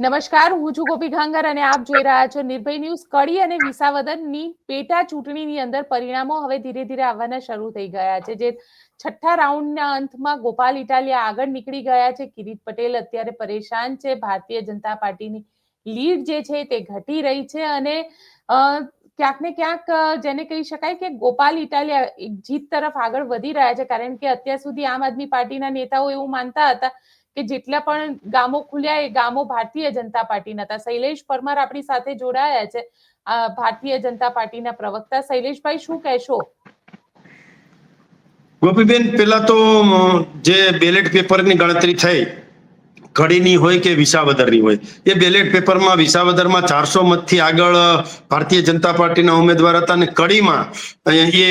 નમસ્કાર, હું છું ગોપી ખાંગર અને આપ જોઈ રહ્યા છો નિર્ભય ન્યૂઝ. કડી અને વિસાવદરની પેટા ચૂંટણીની અંદર પરિણામો હવે ધીરે ધીરે આવવાના શરૂ થઈ ગયા છે. જે છઠ્ઠા રાઉન્ડના અંતમાં ગોપાલ ઇટાલિયા આગળ નીકળી ગયા છે. કિરીટ પટેલ અત્યારે પરેશાન છે. ભારતીય જનતા પાર્ટીની લીડ જે છે તે ઘટી રહી છે અને ક્યાંક ને ક્યાંક જેને કહી શકાય કે ગોપાલ ઇટાલિયા જીત તરફ આગળ વધી રહ્યા છે. કારણ કે અત્યાર સુધી આમ આદમી પાર્ટીના નેતાઓ એવું માનતા હતા કે જેટલા પણ ગામો ખુલ્યા એ ગામો ભારતીય જનતા પાર્ટીના હતા. શૈલેષ પરમાર આપણી સાથે જોડાયા છે. ભારતીય જનતા પાર્ટીના પ્રવક્તા શૈલેષભાઈ, શું કહેશો? ગોપીબેન પેલા તો જે બેલેટ પેપરની ગણતરી થઈ કડીની હોય કે વિસાવદરની હોય? એ બેલેટ પેપરમાં વિસાવદરમાં ચારસો મતથી આગળ ભારતીય જનતા પાર્ટીના ઉમેદવાર હતા અને કડીમાં એ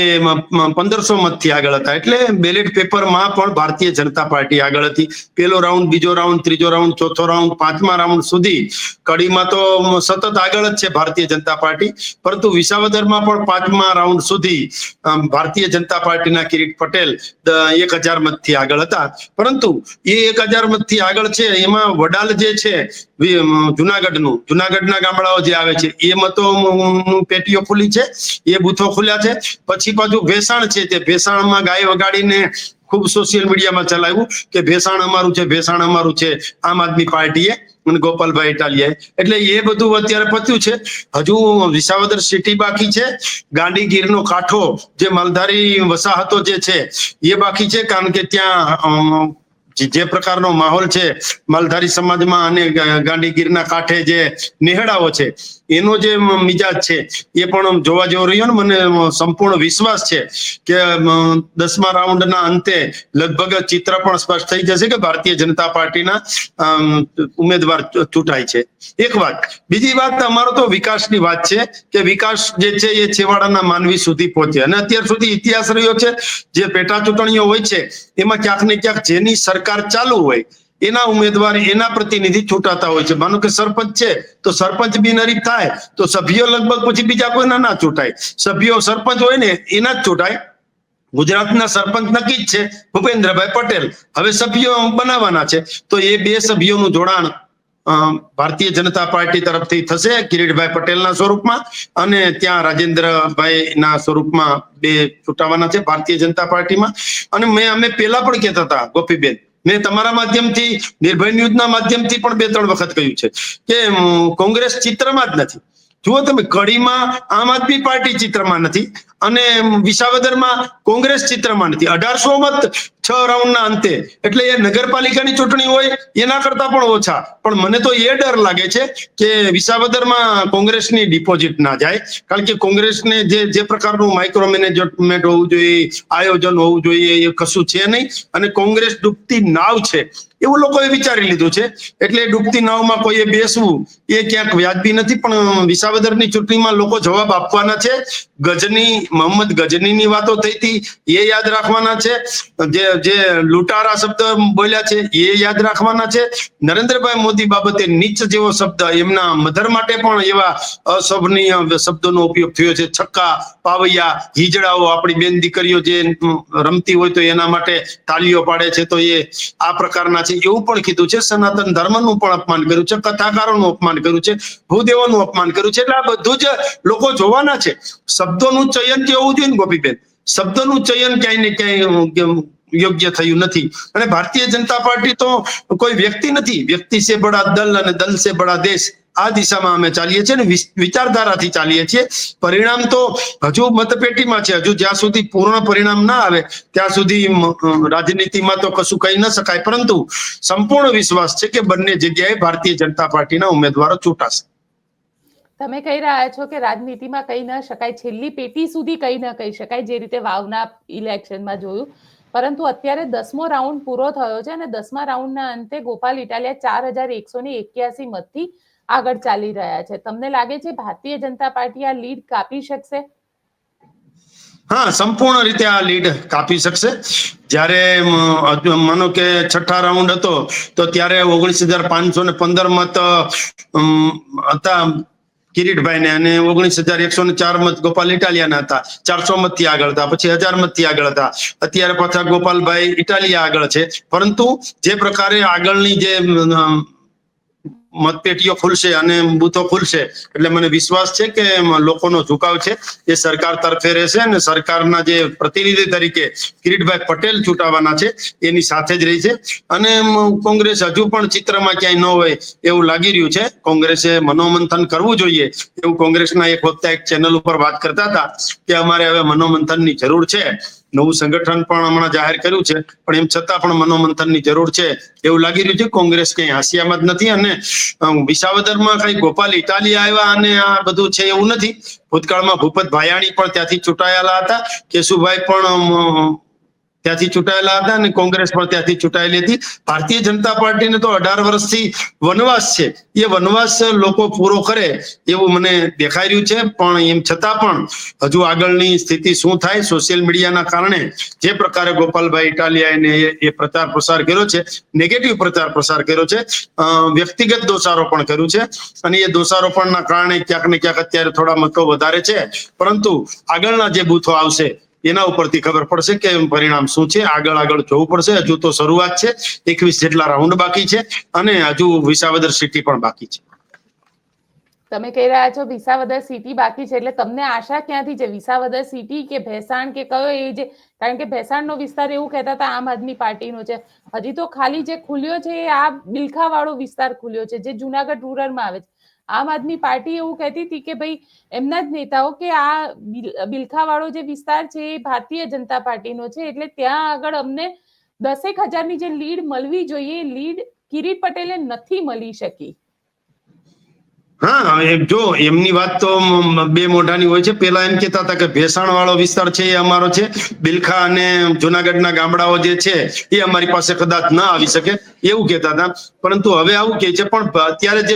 પંદરસો મતથી આગળ હતા. એટલે બેલેટ પેપરમાં પણ ભારતીય જનતા પાર્ટી આગળ હતી. પેલો રાઉન્ડ બીજો રાઉન્ડ ત્રીજો રાઉન્ડ ચોથો રાઉન્ડ પાંચમા રાઉન્ડ સુધી કડીમાં તો સતત આગળ જ છે ભારતીય જનતા પાર્ટી. પરંતુ વિસાવદરમાં પણ પાંચમા રાઉન્ડ સુધી ભારતીય જનતા પાર્ટીના કિરીટ પટેલ એક હજાર મતથી આગળ હતા. પરંતુ એ એક હજાર મતથી આગળ છે એમાં વડાલ જે છે જુનાગઢનું, જુનાગઢના ગામડાઓ જે આવે છે, એ મતો પેટીઓ ખુલી છે, એ બૂથો ખુલ્યા છે. પછી પાછું ભેસાણ છે, તે ભેસાણમાં ગાય વગાડીને ખૂબ સોશિયલ મીડિયામાં ચલાવ્યું કે ભેસાણ અમારું છે, ભેસાણ અમારું છે, આમ આદમી પાર્ટીએ અને ગોપાલભાઈ ઇટાલિયાએ. એટલે એ બધું અત્યારે પત્યું છે. હજુ વિસાવદર સિટી બાકી છે. ગાંડીગીરનો કાંઠો, જે માલધારી વસાહતો જે છે, એ બાકી છે, કારણ કે ત્યાં જે પ્રકારનો માહોલ છે માલધારી સમાજમાં અને ગાંધીગીરના કાંઠે જે નેહડાઓ છે, એનો જે મિજાજ છે, એ પણ જોવા જેવો રહ્યો ને, મને સંપૂર્ણ વિશ્વાસ છે કે દસમા રાઉન્ડના અંતે લગભગ ચિત્ર પણ સ્પષ્ટ થઈ જશે કે ભારતીય જનતા પાર્ટીના ઉમેદવાર ચૂંટાય છે. એક વાત. બીજી વાત, અમારો તો વિકાસની વાત છે કે વિકાસ જે છે એ છેવાડાના માનવી સુધી પહોંચે. અને અત્યાર સુધી ઇતિહાસ રહ્યો છે, જે પેટા ચૂંટણીઓ હોય છે, એમાં ક્યાંક ને ક્યાંક જેની સરકાર ચાલુ હોય, એના ઉમેદવાર, એના પ્રતિનિધિ ચૂંટાતા હોય છે. માનો કે સરપંચ છે, તો સરપંચ બિનહરીફ થાય, તો સભ્યો લગભગ પછી બીજા કોઈના ના ચૂંટાય. સભ્યો સરપંચ હોય ને, એના જ ચૂંટાય. ગુજરાતના સરપંચ નક્કી જ છે, ભૂપેન્દ્રભાઈ પટેલ. હવે સભ્યો બનાવવાના છે, તો એ બે સભ્યોનું જોડાણ ભારતીય જનતા પાર્ટી તરફથી થશે, કિરીટભાઈ પટેલના સ્વરૂપમાં, અને ત્યાં રાજેન્દ્રભાઈના સ્વરૂપમાં બે ચૂંટાવાના છે, ભારતીય જનતા પાર્ટીમાં. અને મેં, અમે પેલા પણ કહેતા હતા, ગોપીબેન મેં તમારા માધ્યમથી, નિર્ભય ન્યૂઝના માધ્યમથી પણ બે ત્રણ વખત કહ્યું છે કે કોંગ્રેસ ચિત્રમાં જ નથી. જુઓ તમે, કડીમાં આમ આદમી પાર્ટી ચિત્રમાં નથી અને વિસાવદરમાં કોંગ્રેસ ચિત્રમાં નથી. અઢારસો મત છ રાઉન્ડના અંતે. એટલે એ નગરપાલિકાની ચૂંટણી હોય, એના કરતા પણ ઓછા. પણ મને તો એ ડર લાગે છે કે વિસાવદરમાં કોંગ્રેસની ડિપોઝિટ ના જાય. કારણ કે કોંગ્રેસને જે જે પ્રકારનું માઇક્રો મેનેજમેન્ટ હોવું જોઈએ, આયોજન હોવું જોઈએ, એ કશું છે નહીં. અને કોંગ્રેસ ડૂબતી નાવ છે. એવું લોકોએ વિચારી લીધું છે. એટલે ડૂબતી નાવમાં કોઈએ બેસવું એ ક્યાંક વ્યાજબી નથી, પણ વિસાવદરની ચૂંટણીમાં લોકો જવાબ આપવાના છે. ગજની, મોહમ્મદ ગજનીની વાતો થઈ હતી, એ યાદ રાખવાના છે. જે જે લૂંટારા શબ્દ બોલ્યા છે, એ યાદ રાખવાના છે. નરેન્દ્રભાઈ મોદી બાબતે નીચ જેવો શબ્દ એમના મધર માટે પણ એવા અશોભનીય શબ્દોનો ઉપયોગ થયો છે. છક્કા, પાવૈયા, હિજડાઓ, આપણી બેન દીકરીઓ જે રમતી હોય તો એના માટે તાલીઓ પાડે છે, તો એ આ પ્રકારના છે. એવું પણ કીધું છે, સનાતન ધર્મનું પણ અપમાન કર્યું છે, કથાકારોનું અપમાન કર્યું છે, ભૂદેવોનું અપમાન કર્યું છે, એટલે આ બધું જ લોકો જોવાના છે. શબ્દોનું ચયન કેવું જોઈએ ને, ગોપીબેન, શબ્દોનું ચયન ક્યાંય ને ક્યાંય યોગ્ય થયું નથી. અને ભારતીય જનતા પાર્ટી તો કોઈ વ્યક્તિ નથી. વ્યક્તિ સે બડા દલ અને દલ સે બડા દેશ. આ દિશામાં અમે ચાલીએ છીએ અને વિચારધારાથી ચાલીએ છીએ. પરિણામ તો હજુ મતપેટીમાં છે. હજુ જ્યાં સુધી પૂર્ણ પરિણામ ના આવે, ત્યાં સુધી રાજનીતિમાં તો કશું કહી ન શકાય. પરંતુ સંપૂર્ણ વિશ્વાસ છે કે બંને જગ્યાએ ભારતીય જનતા પાર્ટીના ઉમેદવારો ચૂંટાશે. તમે કહી રહ્યા છો કે રાજનીતિમાં કહી ન શકાય. છેલ્લી પેટી સુધી કહી ન કહી શકાય જે રીતે વાવના ઇલેક્શનમાં જોયું. પરંતુ અત્યારે દસમો રાઉન્ડ પૂરો થયો છે અને દસમા રાઉન્ડના અંતે ગોપાલ ઇટાલિયા ચાર હજાર એકસો ને એક્યાસી મતથી આગળ ચાલી રહ્યા છે. તમને લાગે છે ભારતીય જનતા પાર્ટી આ લીડ કાપી શકશે? હા, સંપૂર્ણ રીતે આ લીડ કાપી શકશે. જ્યારે માનો કે છઠ્ઠા રાઉન્ડ હતો, તો ત્યારે ઓગણીસ હજાર પાંચસો ને પંદર મત હતા કિરીટભાઈ ને અને ઓગણીસ હજાર એકસો ને ચાર મત ગોપાલ ઇટાલિયાના હતા. ચારસો મતથી આગળ હતા, પછી હજાર મતથી આગળ હતા. અત્યારે પાછા ગોપાલભાઈ ઇટાલિયા આગળ છે. પરંતુ જે પ્રકારે આગળની જે મતપેટીઓ ખુલશે અને બૂથો ખુલશે. એટલે મને વિશ્વાસ છે કે લોકોનો ઝુકાવ છે. એ સરકાર તરફે રહેશે અને સરકારના જે પ્રતિનિધિ તરીકે કિરીટભાઈ પટેલ ચૂંટાવાના છે, એની સાથે જ રહી છે. અને કોંગ્રેસ હજુ પણ ચિત્રમાં ક્યાંય ન હોય એવું લાગી રહ્યું છે. કોંગ્રેસે મનોમંથન કરવું જોઈએ એવું કોંગ્રેસના એક વખતે એક ચેનલ ઉપર વાત કરતા હતા કે અમારે હવે મનોમંથનની જરૂર છે. નવું સંગઠન પણ હમણાં જાહેર કર્યું છે, પણ એમ છતાં પણ મનોમંથનની જરૂર છે. એવું લાગી રહ્યું છે કોંગ્રેસ કઈ હાંસિયામાં જ નથી અને વિસાવદરમાં કઈ ગોપાલ ઇટાલી આવ્યા અને આ બધું છે એવું નથી. ભૂતકાળમાં ભૂપત ભાયાણી પણ ત્યાંથી ચૂંટાયેલા હતા. કેશુભાઈ પણ ત્યાંથી ચૂંટાયેલા હતા અને કોંગ્રેસ પણ ત્યાંથી ચૂંટાયેલી હતી. ભારતીય જનતા પાર્ટીને તો અઢાર વર્ષથી વનવાસ છે. એ વનવાસ લોકો પૂરો કરે એવું મને દેખાઈ રહ્યું છે. પણ એમ છતાં પણ હજુ આગળની સ્થિતિ શું થાય સોશિયલ મીડિયાના કારણે? જે પ્રકારે ગોપાલભાઈ ઇટાલિયાને એ- એ પ્રચાર પ્રસાર કર્યો છે, નેગેટિવ પ્રચાર પ્રસાર કર્યો છે વ્યક્તિગત દોષારોપણ કર્યું છે અને એ દોષારોપણના કારણે ક્યાંક ને ક્યાંક અત્યારે થોડા મતો વધારે છે. પરંતુ આગળના જે બૂથો આવશે એના ઉપરથી ખબર પડશે કે પરિણામ શું છે? આગળ આગળ જોવું પડશે. હજુ તો શરૂઆત છે. એકવીસ જેટલા રાઉન્ડ બાકી છે અને હજુ વિસાવદર સિટી પણ બાકી છે. તમે કહી રહ્યા છો વિસાવદર સિટી બાકી છે. એટલે તમને આશા ક્યાંથી છે? વિસાવદર સિટી કે ભેસાણ કે કયો એ જે, કારણ કે ભેસાણનો વિસ્તાર એવું કહેતા હતા આમ આદમી પાર્ટીનો છે. હજી તો ખાલી જે ખુલ્યો છે એ આ બિલખાવાળો વિસ્તાર ખુલ્યો છે, જે જુનાગઢ રૂરલમાં આવે છે. આમ આદમી પાર્ટી એવું કહેતી હતી કે ભાઈ, એમના જ નેતાઓ કે આ બિલખાવાળો જે વિસ્તાર છે એ ભારતીય જનતા પાર્ટીનો છે, એટલે ત્યાં આગળ અમને દસેક હજારની જે લીડ મળવી જોઈએ લીડ કિરીટ પટેલે નથી મળી શકી. હા જો, એમની વાત તો બે મોઢાની હોય છે. પેલા એમ કહેતા હતા કે ભેસાણ વાળો વિસ્તાર છે એ અમારો છે. બિલખા અને જુનાગઢના ગામડાઓ જે છે એ અમારી પાસે કદાચ ન આવી શકે એવું કહેતા હતા. પરંતુ હવે આવું કે છે, પણ અત્યારે જે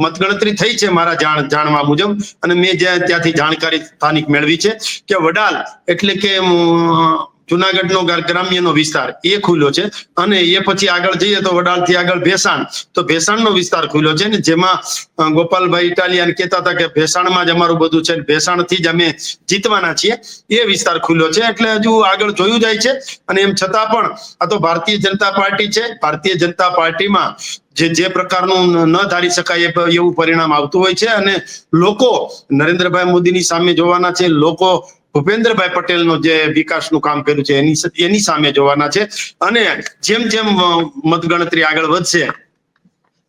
મતગણતરી થઈ છે મારા જાણ, જાણવા મુજબ અને મેં જ્યાં ત્યાંથી જાણકારી સ્થાનિક મેળવી છે કે વડાલ એટલે કે જુનાગઢનો ગ્રા- ગ્રામ્યનો વિસ્તાર એ ખુલ્યો છે અને એ પછી આગળ જઈએ તો વડાલથી આગળ ભેસાણ. તો ભેસાણનો વિસ્તાર ખુલ્યો છે ને જેમાં ગોપાલભાઈ ઇટાલિયન કહેતા હતા કે ભેસાણમાં જ અમારું બધું છે ભેસાણથી જ અમે જીતવાના છીએ. એ વિસ્તાર ખુલ્યો છે એટલે હજુ આગળ જોયું જાય છે અને એમ છતાં પણ આ તો ભારતીય જનતા પાર્ટી છે. ભારતીય જનતા પાર્ટીમાં જે જે પ્રકારનું ન ધારી શકાય એવું પરિણામ આવતું હોય છે અને લોકો નરેન્દ્રભાઈ મોદીની સામે જોવાના છે. લોકો ભૂપેન્દ્રભાઈ પટેલનો જે વિકાસનું કામ કર્યું છે, એની એની સામે જોવાના છે. અને જેમ જેમ મતગણતરી આગળ વધશે,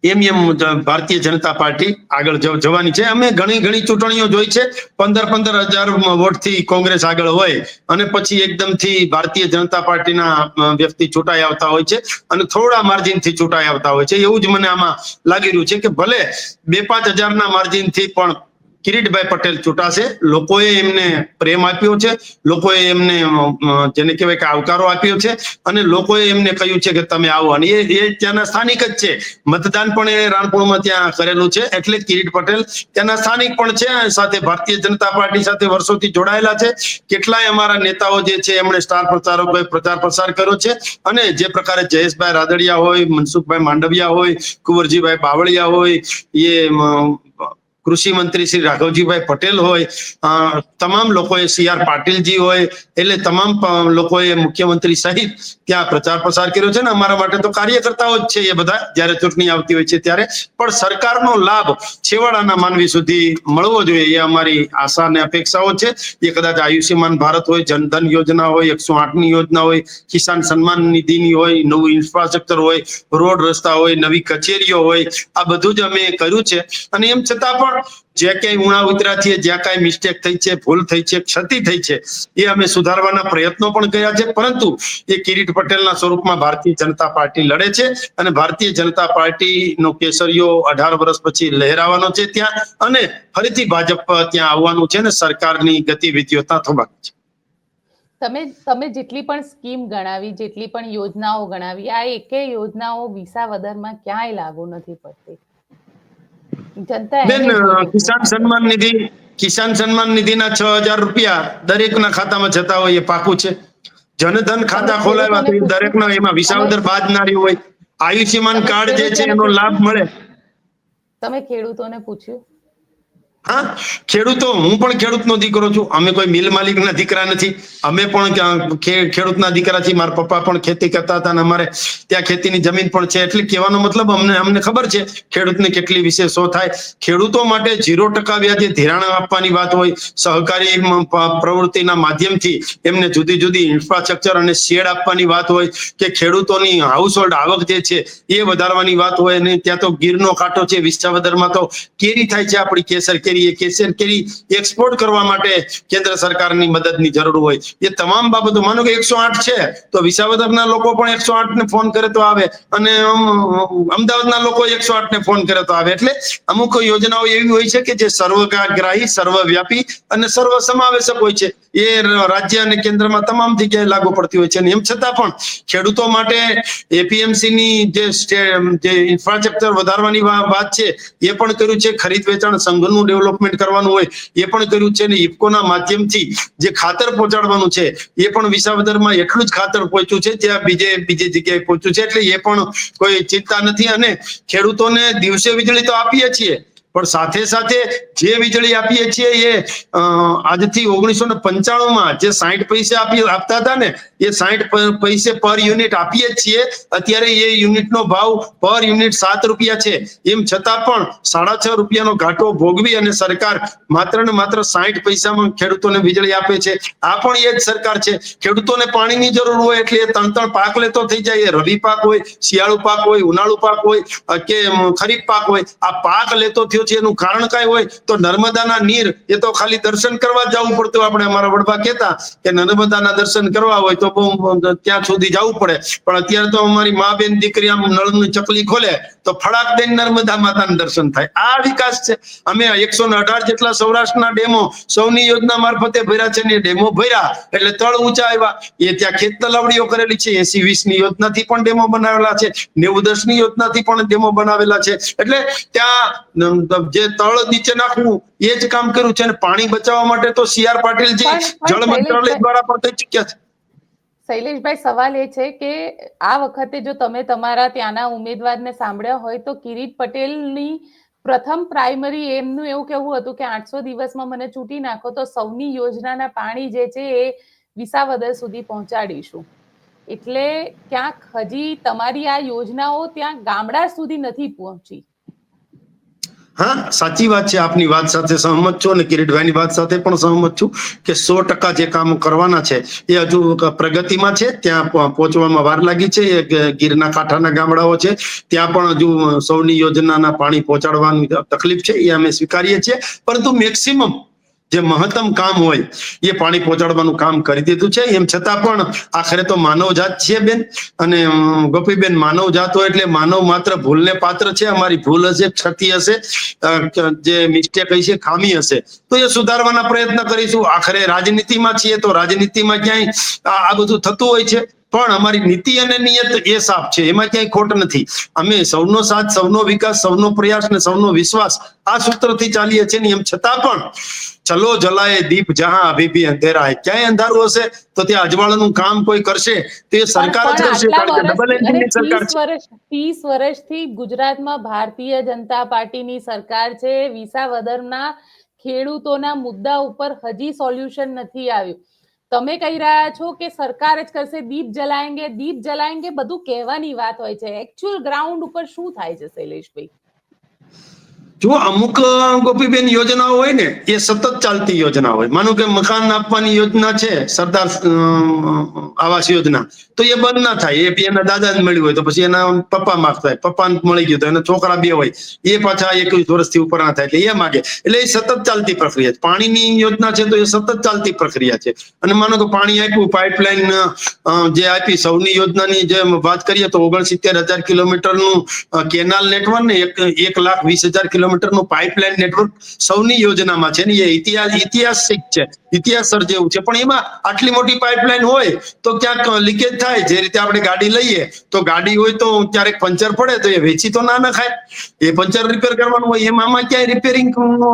એમ એમ ભારતીય જનતા પાર્ટી આગળ જવાની છે. અમે ઘણી ઘણી ચૂંટણીઓ જોઈ છે. પંદર પંદર હજાર વોટથી કોંગ્રેસ આગળ હોય અને પછી એકદમથી ભારતીય જનતા પાર્ટીના વ્યક્તિ ચૂંટાઈ આવતા હોય છે અને થોડા માર્જિનથી ચૂંટાઈ આવતા હોય છે. એવું જ મને આમાં લાગી રહ્યું છે કે ભલે બે, પાંચ હજારના માર્જિનથી પણ કિરીટભાઈ પટેલ ચૂંટાશે. લોકોએ એમને પ્રેમ આપ્યો છે. લોકોએ એમને જેને કહેવાય કે આવકારો આપ્યો છે. અને લોકોએ એમને કહ્યું છે કે તમે આવો. અને એ એ ત્યાંના સ્થાનિક જ છે. મતદાન પણ એ રાણપુરમાં ત્યાં કરેલું છે. એટલે કિરીટ પટેલ ત્યાંના સ્થાનિક પણ છે સાથે ભારતીય જનતા પાર્ટી સાથે વર્ષોથી જોડાયેલા છે. કેટલાય અમારા નેતાઓ જે છે, એમણે સ્ટાર પ્રચારકોએ પ્રચાર પ્રસાર કર્યો છે. અને જે પ્રકારે જયેશભાઈ રાદડિયા હોય, મનસુખભાઈ માંડવિયા હોય, કુંવરજીભાઈ બાવળિયા હોય, એ કૃષિ મંત્રી શ્રી રાઘવજીભાઈ પટેલ હોય તમામ લોકોએ સી આર પાટીલજી હોય, એટલે તમામ લોકોએ મુખ્યમંત્રી સહિત ત્યાં પ્રચાર પ્રસાર કર્યો છે ને અમારા માટે તો કાર્યકર્તાઓ જ છે એ બધા, જ્યારે ચૂંટણી આવતી હોય છે ત્યારે. પણ સરકારનો લાભ છેવાડાના માનવી સુધી મળવો જોઈએ એ અમારી આશા અને અપેક્ષાઓ છે. એ કદાચ આયુષ્યમાન ભારત હોય જનધન યોજના હોય, એકસો આઠની યોજના હોય, કિસાન સન્માન નિધિની હોય, નવું ઇન્ફ્રાસ્ટ્રક્ચર હોય, રોડ રસ્તા હોય, નવી કચેરીઓ હોય, આ બધું જ અમે કર્યું છે. અને એમ છતાં પણ જે કઈ ઉણા ઉતર્યા છે જ્યાં કાંઈ મિસ્ટેક થઈ છે, ભૂલ થઈ છે, ક્ષતિ થઈ છે, એ અમે સુધારવાના પ્રયત્નો પણ કર્યા છે. પરંતુ એ કિરીટ પટેલના સ્વરૂપમાં ભારતીય જનતા પાર્ટી લડે છે અને ભારતીય જનતા પાર્ટીનો કેસરીયો અઢાર વર્ષ પછી લહેરાવાનો છે ત્યાં અને ફરીથી ભાજપ ત્યાં આવવાનું છે ને સરકારની ગતિવિધિઓ ત્યાં થવાની છે. તમે તમે જેટલી પણ સ્કીમ ગણાવી, જેટલી પણ યોજનાઓ ગણાવી, આ એકે યોજનાઓ વિસાવદરમાં ક્યાંય લાગુ નથી પડતી. બેન કિસાન સન્માન નિધિ કિસાન સન્માન નિધિના છ હજાર રૂપિયા દરેકના ખાતામાં જતા હોય એ પાકું છે. જનધન ખાતા ખોલાવ્યા તો એ દરેકના એમાં વિસાવદર બાદ ના હોય. આયુષ્યમાન કાર્ડ જે છે એનો લાભ મળે. તમે ખેડૂતોને પૂછ્યું? હા? ખેડૂતો, હું પણ ખેડૂતનો દીકરો છું. અમે કોઈ મિલ માલિકના દીકરા નથી. અમે પણ ખેડૂતના દીકરા છીએ. મારા પપ્પા પણ ખેતી કરતા હતા અને અમારે ત્યાં ખેતીની જમીન પણ છે. એટલે કહેવાનો મતલબ અમને અમને ખબર છે ખેડૂતને કેટલી વિશેષો થાય. ખેડૂતો માટે ઝીરો ટકા વ્યાજે ધિરાણ આપવાની વાત હોય. સહકારી પ્રવૃત્તિના માધ્યમથી એમને જુદી જુદી ઇન્ફ્રાસ્ટ્રક્ચર અને શેડ આપવાની વાત હોય કે ખેડૂતોની હાઉસ હોલ્ડ આવક જે છે એ વધારવાની વાત હોય. અને ત્યાં તો ગીરનો કાંટો છે, વિસાવદરમાં તો કેરી થાય છે આપણી કેસર કેરી એ કેસર કેરી એક્સપોર્ટ કરવા માટે કેન્દ્ર સરકારની મદદની જરૂર હોય. એ તમામ બાબતો માનો કે એકસો આઠ છે, તો વિસાવદરના લોકો પણ એકસો આઠ ને ફોન કરે તો આવે અને અમદાવાદના લોકો એકસો આઠ ને ફોન કરે તો આવે. એટલે અમુક યોજનાઓ એવી હોય છે કે જે સર્વગ્રાહી, સર્વવ્યાપી અને સર્વ સમાવેશક હોય છે. એ રાજ્ય અને કેન્દ્રમાં તમામ જગ્યાએ લાગુ પડતી હોય છે. અને એમ છતાં પણ ખેડૂતો માટે એપીએમસી ની જે જે ઇન્ફ્રાસ્ટ્રક્ચર વધારવાની વાત છે, એ પણ કર્યું છે. ખરીદ વેચાણ સંઘનું ડેવલપમેન્ટ કરવાનું હોય, એ પણ કર્યું છે અને ઇફકોના માધ્યમથી જે ખાતર પહોંચાડવાનું છે, એ પણ વિસાવદરમાં એટલું જ ખાતર પહોંચ્યું છે, ત્યાં બીજે, બીજી જગ્યાએ પહોંચ્યું છે, એટલે એ પણ કોઈ ચિંતા નથી. અને ખેડૂતોને દિવસે વીજળી તો આપીએ છીએ પણ સાથે સાથે જે વીજળી આપીએ છીએ એ આજથી ઓગણીસો ને પંચાણું માં જે સાહીઠ પૈસે આપી, આપતા હતા ને, એ સાહીઠ પૈસે પર યુનિટ આપીએ છીએ, અત્યારે એ યુનિટનો ભાવ પર યુનિટ સાત રૂપિયા છે. એમ છતાં પણ સાડા છ રૂપિયાનો ઘાટો ભોગવી અને સરકાર માત્ર ને માત્ર સાહીઠ પૈસામાં ખેડૂતોને વીજળી આપે છે. આ પણ એ જ સરકાર છે. ખેડૂતોને પાણીની જરૂર હોય એટલે એ ત્રણ ત્રણ પાક લેતો થઈ જાય. એ રવિ પાક હોય, શિયાળુ પાક હોય, ઉનાળુ પાક હોય કે ખરીફ પાક હોય, આ પાક લેતો થયો છે એનું કારણ કઈ હોય તો નર્મદાના નીર, એ તો ખાલી દર્શન કરવા જવું પડતું આપણે અમારા વડવા કહેતા કે નર્મદાના દર્શન કરવા હોય તો બહુ ત્યાં સુધી જવું પડે. પણ અત્યારે તો અમારી મા બેન દીકરી આમ નળની ચકલી ખોલે તો ફળાક દઈને નર્મદા માતાના દર્શન થાય. આ વિકાસ છે. અમે એકસો ને અઢાર જેટલા સૌરાષ્ટ્રના ડેમો સૌની યોજના મારફતે ભર્યા છે ને ડેમો ભર્યા એટલે તળ ઊંચા આવ્યા. એ ત્યાં ખેત તલાવડીઓ કરેલી છે. એસી વીસની યોજનાથી પણ ડેમો બનાવેલા છે. નેવું દસની યોજનાથી પણ ડેમો બનાવેલા છે. એટલે ત્યાં જે તળ નીચે નાખવું એ જ કામ કર્યું છે અને પાણી બચાવવા માટે તો સી આર પાટીલ જે પણ- પણ જળ મંત્રાલય દ્વારા પણ થઈ ચુક્યા છે. શૈલેષભાઈ સવાલ એ છે કે આ વખતે જો તમે તમારા ત્યાંના ઉમેદવારને સાંભળ્યા હોય તો કિરીટ પટેલની પ્રથમ પ્રાઇમરી એમનું એવું કહેવું હતું કે આઠસો દિવસમાં મને ચૂંટી નાખો તો સૌની યોજનાના પાણી જે છે એ વિસાવદર સુધી પહોંચાડીશું. એટલે ક્યાંક હજી તમારી આ યોજનાઓ ત્યાં ગામડા સુધી નથી પહોંચી. હા, સાચી વાત છે, આપની વાત સાથે સહમત છું અને કિરીટભાઈની વાત સાથે પણ સહમત છું કે સો ટકા જે કામ કરવાના છે, એ હજુ પ્રગતિમાં છે, ત્યાં પહોંચવામાં વાર લાગી છે, એ ગીરના કાંઠાના ગામડાઓ છે, ત્યાં પણ હજુ સૌની યોજનાના પાણી પહોંચાડવાની તકલીફ છે, એ અમે સ્વીકારીએ છીએ, પરંતુ મેક્સિમમ જે મહત્તમ કામ હોય એ પાણી પહોંચાડવાનું કામ કરી દીધું છે. એમ છતાં પણ આખરે તો માનવ જાત છે બેન. અને ગોપીબેન માનવ જાત હોય એટલે માનવ માત્ર ભૂલને પાત્ર છે, અમારી ભૂલ હશે, ક્ષતિ હશે જે મિસ્ટેક હશે, ખામી હશે, તો એ સુધારવાના પ્રયત્ન કરીશું. આખરે રાજનીતિમાં છીએ તો રાજનીતિમાં ક્યાંય આ આ બધું થતું હોય છે. પણ અમારી નીતિ અને નિયત એ સાફ છે. એમાં ક્યાંય ખોટ નથી. અમે સૌનો સાથ સૌનો વિકાસ સૌનો પ્રયાસ ને સૌનો વિશ્વાસ આ સૂત્રથી ચાલીએ છીએ ને એમ છતાં પણ ચલો જલાએ દીપ જહાં અભી ભી અંધેરા હે. ક્યાંય અંધારું હશે તો ત્યાં અજવાળાનું કામ કોઈ કરશે? તે સરકાર જ કરશે. કારણ કે ડબલ એન્જિનની સરકાર છે. વર્ષ ત્રીસ વર્ષથી ગુજરાતમાં ભારતીય જનતા પાર્ટીની સરકાર છે. વિસાવદરના ખેડૂતોના મુદ્દા ઉપર હજી સોલ્યુશન નથી આવ્યું. તમે કહી રહ્યા છો કે સરકાર જ કરશે, દીપ જલાએંગે દીપ જલાએંગે બધું કહેવાની વાત હોય છે. એકચ્યુઅલ ગ્રાઉન્ડ ઉપર શું થાય છે, શૈલેષભાઈ? જો અમુક ગોપીબેન યોજનાઓ હોય ને, એ સતત ચાલતી યોજના હોય. માનો કે મકાન આપવાની યોજના છે, સરદાર આવાસ યોજના, તો એ બંધ ના થાય. એ એના દાદા જ મળ્યું હોય તો પછી એના પપ્પા માગ થાય. પપ્પા મળી ગયું તો એના છોકરા બે હોય. એ પાછા એકવીસ વર્ષથી ઉપર ના થાય. એટલે એ માગે. એટલે એ સતત ચાલતી પ્રક્રિયા છે. પાણીની યોજના છે તો એ સતત ચાલતી પ્રક્રિયા છે. અને માનો કે પાણી આપ્યું, પાઇપલાઇન જે આપી સૌની યોજનાની જે વાત કરીએ તો ઓગણસિત્તેર હજાર કિલોમીટરનું નું કેનાલ નેટવર્ક ને એક લાખ વીસ હજાર કિલોમીટરનું પાઇપલાઇન નેટવર્ક સૌની યોજનામાં છે ને એ ઇતિહાસ ઐતિહાસિક છે. ઇતિહાસ સર્જેવું છે. પણ એમાં આટલી મોટી પાઇપલાઇન હોય તો ક્યાંક લીકેજ થાય. જે રીતે આપણે ગાડી લઈએ તો ગાડી હોય તો ક્યારેક પંચર પડે તો એ વેચી તો ના નખાય. એ પંચર રિપેર કરવાનું હોય એમાં આમાં ક્યાંય રિપેરિંગ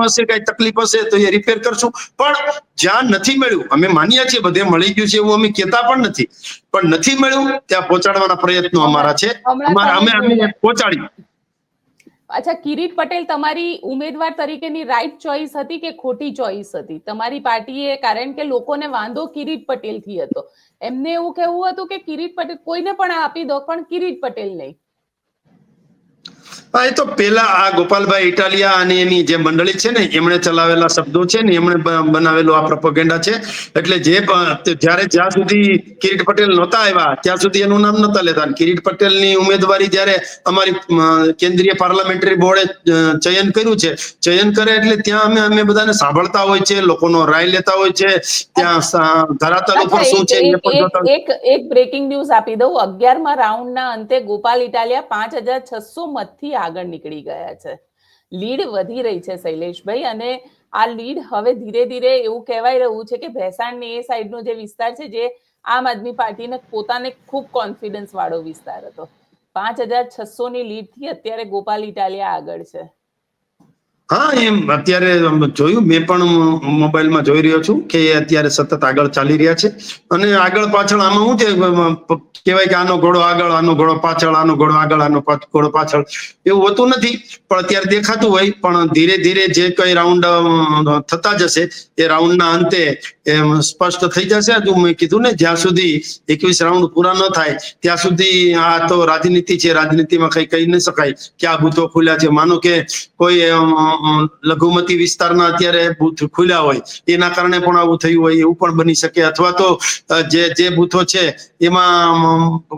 હશે કઈ તકલીફ હશે તો એ રિપેર કરશું. પણ જ્યાં નથી મળ્યું અમે માનીએ છીએ બધે મળી ગયું છે એવું અમે કહેતા પણ નથી. પણ નથી મળ્યું ત્યાં પહોંચાડવાના પ્રયત્નો અમારા છે. અમે અમે પહોંચાડી. અચ્છા, કિરીટ પટેલ, તમારી ઉમેદવાર તરીકેની રાઈટ ચોઈસ હતી કે ખોટી ચોઈસ હતી? તમારી પાર્ટીએ, કારણ કે લોકોને વાંધો કિરીટ પટેલથી હતો. એમને એવું કહેવું હતું કે કિરીટ પટેલ કોઈને પણ આપી દો, પણ કિરીટ પટેલ નહીં. હા એ તો પેલા આ ગોપાલભાઈ ઇટાલિયા અને એની જે મંડળી છે ને એમણે ચલાવેલા શબ્દો છે ને એમણે બનાવેલો આ પ્રોપોગેન્ડા છે. એટલે જે જ્યારે જ્યાં સુધી કિરીટ પટેલ નહોતા આવ્યા ત્યાં સુધી એનું નામ નહોતા લેતા. કિરીટ પટેલની ઉમેદવારી જ્યારે અમારી કેન્દ્રીય પાર્લામેન્ટરી બોર્ડે ચયન કર્યું છે ચયન કરે એટલે ત્યાં અમે અમે બધાને સાંભળતા હોય છે લોકોનો રાય લેતા હોય છે ત્યાં ધરાતલ ઉપર શું છે એક- એ પણ એક- બ્રેકિંગ ન્યૂઝ આપી દઉં. અગિયારમા રાઉન્ડના અંતે ગોપાલ ઇટાલિયા પાંચ હજાર મતથી આગળ નીકળી ગયા છે. લીડ વધી રહી છે શૈલેષભાઈ અને આ લીડ હવે ધીરે ધીરે એવું કહેવાય રહ્યું છે કે ભેસાણની એ સાઈડનો જે વિસ્તાર છે જે આમ આદમી પાર્ટીને પોતાને ખૂબ કોન્ફિડન્સ વાળો વિસ્તાર હતો. પાંચ હજાર છસો ની લીડથી અત્યારે ગોપાલ ઇટાલિયા આગળ છે. હા, એમ. અત્યારે જોયું. મેં પણ મોબાઈલમાં જોઈ રહ્યો છું કે અત્યારે સતત આગળ ચાલી રહ્યા છે. અને આગળ પાછળ આમાં શું છે કહેવાય કે આનો ઘોડો આગળ, આનો ઘોડો પાછળ, આનો ઘોડો આગળ, આનો ઘોડો પાછળ એવું હોતું નથી. પણ અત્યારે દેખાતું હોય. પણ ધીરે ધીરે જે કઈ રાઉન્ડ થતા જશે, એ રાઉન્ડના અંતે સ્પષ્ટ થઈ જશે. હજુ મેં કીધું ને, જ્યાં સુધી એકવીસ રાઉન્ડ પૂરા ન થાય, ત્યાં સુધી આ તો રાજનીતિ છે. રાજનીતિમાં કઈ કહી ન શકાય કે આ બૂથો ખુલ્યા છે. માનો કે કોઈ લઘુમતી વિસ્તારના અત્યારે બૂથ ખુલ્યા હોય એના કારણે પણ આવું થયું હોય એવું પણ બની શકે. અથવા તો જે જે બૂથો છે, એમાં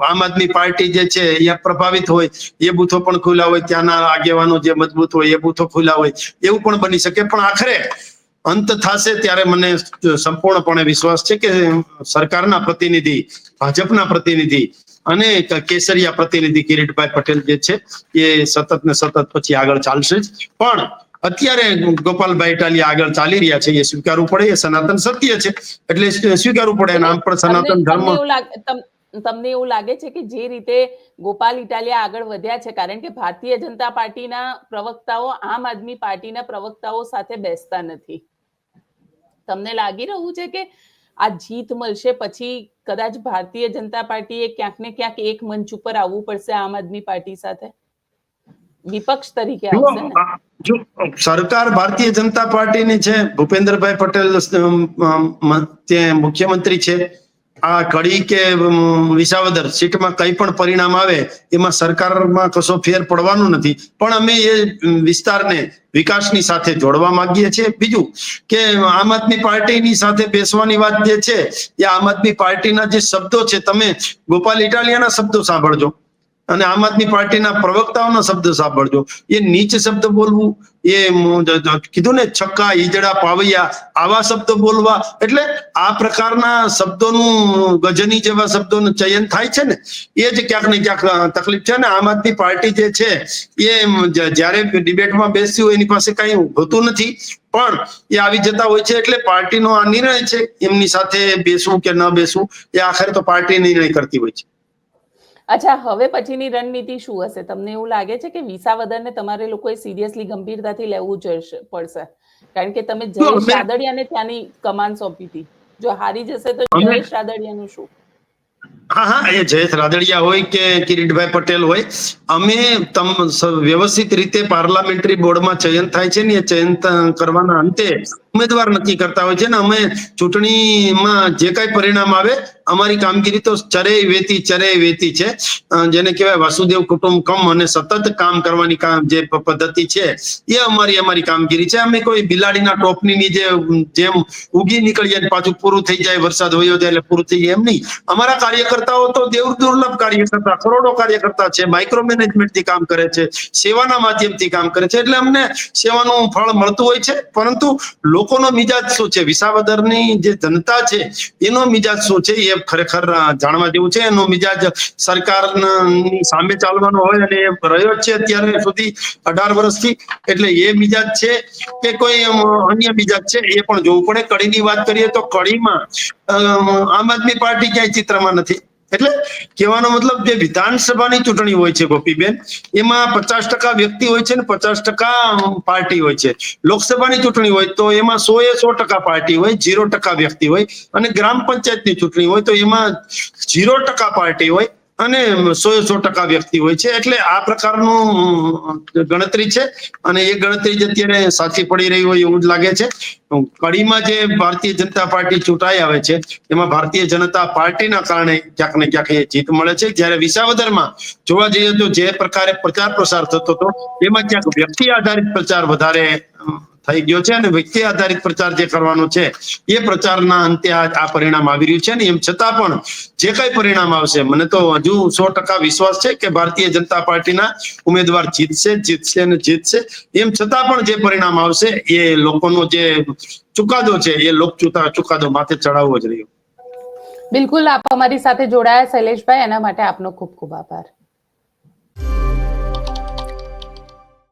આમ આદમી પાર્ટી જે છે, એ પ્રભાવિત હોય, એ બૂથો પણ ખુલ્લા હોય, ત્યાંના આગેવાનો જે મજબૂત હોય, એ બૂથો ખુલ્લા હોય, એવું પણ બની શકે. પણ આખરે અંત થશે ત્યારે મને સંપૂર્ણપણે વિશ્વાસ છે કે સરકારના પ્રતિનિધિ, ભાજપના પ્રતિનિધિ અને કેસરિયા પ્રતિનિધિ કિરીટભાઈ પટેલ જે છે, એ સતત ને સતત પછી આગળ ચાલશે જ. પણ અત્યારે ગોપાલભાઈ ઇટાલિયા આગળ ચાલી રહ્યા છે એ સ્વીકારવું પડે એ સનાતન સત્ય છે. એટલે સ્વીકારવું પડે નામ પણ સનાતન ધર્મ. તમને એવું લાગે છે કે જે રીતે ગોપાલ ઇટાલિયા આગળ વધ્યા છે કારણ કે ભારતીય જનતા પાર્ટીના પ્રવક્તાઓ આમ આદમી પાર્ટીના પ્રવક્તાઓ સાથે બેસતા નથી. તમને લાગી રહ્યું છે કે આ જીત મળશે પછી કદાચ ભારતીય જનતા પાર્ટીએ ક્યાંક ને ક્યાંક એક મંચ ઉપર આવવું પડશે આમ આદમી પાર્ટી સાથે? વિપક્ષ તરીકે આવશે ને? જો, સરકાર ભારતીય જનતા પાર્ટીની છે, ભૂપેન્દ્રભાઈ પટેલ મુખ્યમંત્રી છે. આ કડી કે વિસાવદર સીટમાં કઈ પણ પરિણામ આવે, એમાં સરકારમાં કશો ફેર પડવાનો નથી. પણ અમે એ વિસ્તારને વિકાસની સાથે જોડવા માંગીએ છીએ. બીજું કે, આમ આદમી પાર્ટીની સાથે બેસવાની વાત જે છે, એ આમ આદમી પાર્ટીના જે શબ્દો છે, તમે ગોપાલ ઇટાલિયાના શબ્દો સાંભળજો. અને આમ આદમી પાર્ટીના પ્રવક્તાઓના શબ્દ સાંભળજો. એ નીચ શબ્દ બોલવું, એ કીધું ને છક્કા, ઈજડા, પાવૈયા, આવા શબ્દો બોલવા. એટલે આ પ્રકારના શબ્દોનું ગજની જેવા શબ્દોનું ચયન થાય છે ને, એ જ ક્યાંક ને ક્યાંક તકલીફ છે. ને આમ આદમી પાર્ટી જે છે, એ જ્યારે ડિબેટમાં બેસ્યું, એની પાસે કઈ હોતું નથી. પણ એ આવી જતા હોય છે એટલે પાર્ટીનો આ નિર્ણય છે. એમની સાથે બેસવું કે ન બેસવું, એ આખરે તો પાર્ટી નિર્ણય કરતી હોય છે. અચ્છા હવે પછીની રણનીતિ શું હશે? તમને એવું લાગે છે કે વિસાવદરને તમારે લોકોએ સિરિયસલી ગંભીરતાથી લેવું જશે પડશે? કારણ કે તમે જયેશ રાદડિયાને ત્યાંની કમાન સોંપી હતી. જો હારી જશે તો જયેશ રાદડિયાનું શું? હા હા એ જયેશ રાદડિયા હોય કે કિરીટભાઈ પટેલ હોય અમે તમ વ્યવસ્થિત રીતે પાર્લામેન્ટરી બોર્ડમાં ચયન થાય છે ને એ ચયન કરવાના અંતે ઉમેદવાર નક્કી કરતા હોય છે ને અમે ચૂંટણીમાં જે કાંઈ પરિણામ આવે, અમારી કામગીરી તો ચરે વેતી ચરે વેતી છે. જેને કહેવાય વાસુદેવ કુટુંબકમ અને સતત કામ કરવાની કામ જે પદ્ધતિ છે, એ અમારી અમારી કામગીરી છે. અમે કોઈ બિલાડીના ટોપની જે, જેમ ઉગી નીકળી પાછું પૂરું થઈ જાય, વરસાદ જાય એટલે પૂરું થઈ જાય એમ નહીં. અમારા કાર્યકર્તાઓ તો દેવ દુર્લભ કાર્યકર્તા, કરોડો કાર્યકર્તા છે માઇક્રો મેનેજમેન્ટથી કામ કરે છે, સેવાના માધ્યમથી કામ કરે છે. એટલે અમને સેવાનું ફળ મળતું હોય છે. પરંતુ લોકોનો મિજાજ શું છે? વિસાવદરની જે જનતા છે, એનો મિજાજ શું છે? એ ખરેખર જાણવા જેવું છે. એનો મિજાજ સરકારની સામે ચાલવાનો હોય અને એ રહ્યો છે અત્યારે સુધી અઢાર વર્ષથી. એટલે એ મિજાજ છે કે કોઈ અન્ય મિજાજ છે, એ પણ જોવું પડે. કડીની વાત કરીએ તો કડીમાં આમ આદમી પાર્ટી ક્યાંય ચિત્રમાં નથી. એટલે કહેવાનો મતલબ જે વિધાનસભાની ચૂંટણી હોય છે ગોપીબેન, એમાં પચાસ ટકા વ્યક્તિ હોય છે ને પચાસ ટકા પાર્ટી હોય છે. લોકસભાની ચૂંટણી હોય તો એમાં સો એ સો ટકા પાર્ટી હોય, ઝીરો ટકા વ્યક્તિ હોય અને ગ્રામ પંચાયતની ચૂંટણી હોય તો એમાં ઝીરો ટકા પાર્ટી હોય. અને સો સો ટકા વ્યક્તિ હોય છે. એટલે આ પ્રકારનું ગણતરી છે. અને એ ગણતરી જ અત્યારે સાચી પડી રહી હોય એવું જ લાગે છે. કડીમાં જે ભારતીય જનતા પાર્ટી ચૂંટાઈ આવે છે, એમાં ભારતીય જનતા પાર્ટીના કારણે ક્યાંક ને ક્યાંક એ જીત મળે છે. જ્યારે વિસાવદરમાં જોવા જઈએ તો જે પ્રકારે પ્રચાર પ્રસાર થતો હતો, એમાં ક્યાંક વ્યક્તિ આધારિત પ્રચાર વધારે થઈ ગયો છે અને વ્યક્તિ આધારિત પ્રચાર જે કરવાનો છે, એ પ્રચારના અંતે આ પરિણામ આવી રહ્યું છે ને એમ છતાં પણ જે કઈ પરિણામ આવશે, મને તો હજુ સો ટકા વિશ્વાસ છે કે ભારતીય જનતા પાર્ટીના ઉમેદવાર જીતશે જીતશે અને જીતશે. એમ છતાં પણ જે પરિણામ આવશે, એ લોકોનો જે ચુકાદો છે, એ લોક ચુકાદો માથે ચડાવવો જ રહ્યો. બિલકુલ આપ અમારી સાથે જોડાયા, શૈલેષભાઈ, એના માટે આપનો ખૂબ ખૂબ આભાર.